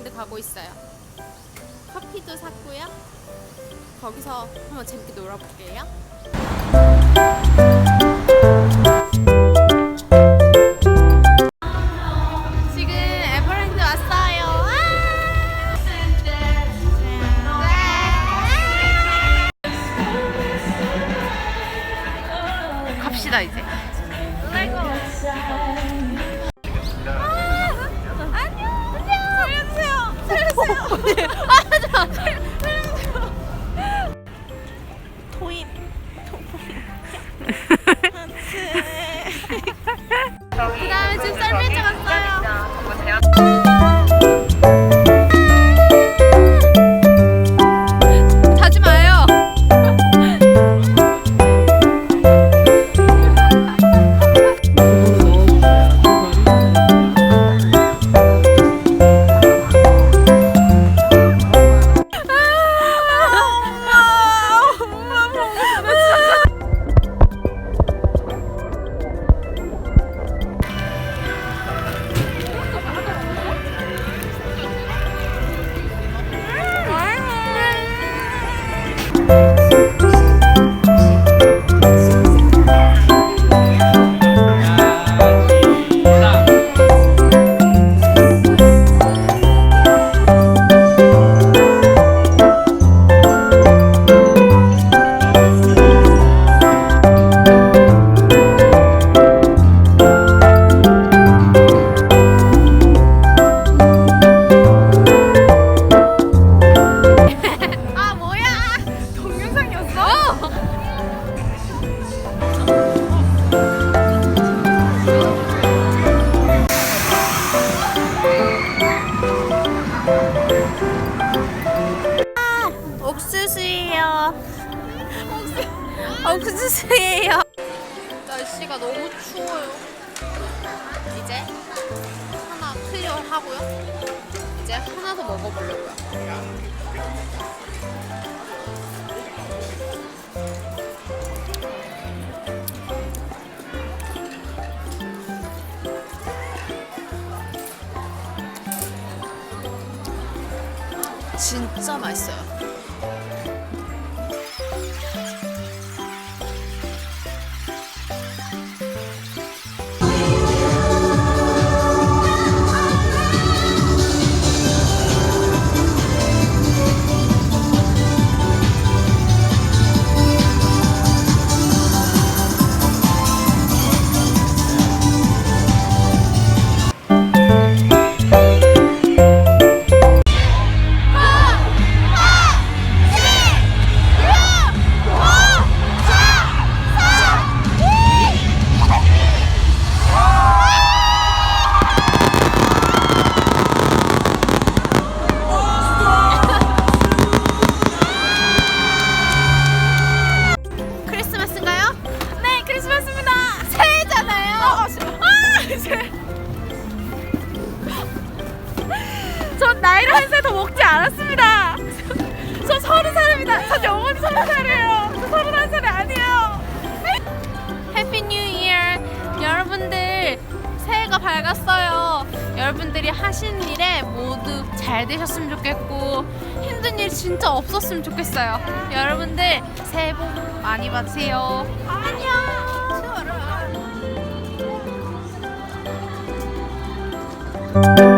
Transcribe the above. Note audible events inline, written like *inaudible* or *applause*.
에버랜드 가고 있어요. 커피도 샀고요. 거기서 한번 재밌게 놀아볼게요. 네. 이제. 토인. *laughs* 그 다음에 지금 썰매장 왔어요. 옥수수예요. 날씨가 너무 추워요. 이제 하나 클리어 하고요. 이제 하나 더 먹어보려고요. 진짜 맛있어요. 나이를 한 살 더 먹지 않았습니다. 저 서른 살입니다. 전 영원히 서른 살이에요. 저 서른 한 살이 아니에요. 해피 뉴 이어. 여러분들 새해가 밝았어요. 여러분들이 하신 일에 모두 잘 되셨으면 좋겠고 힘든 일 진짜 없었으면 좋겠어요. 여러분들 새해 복 많이 받으세요. 안녕.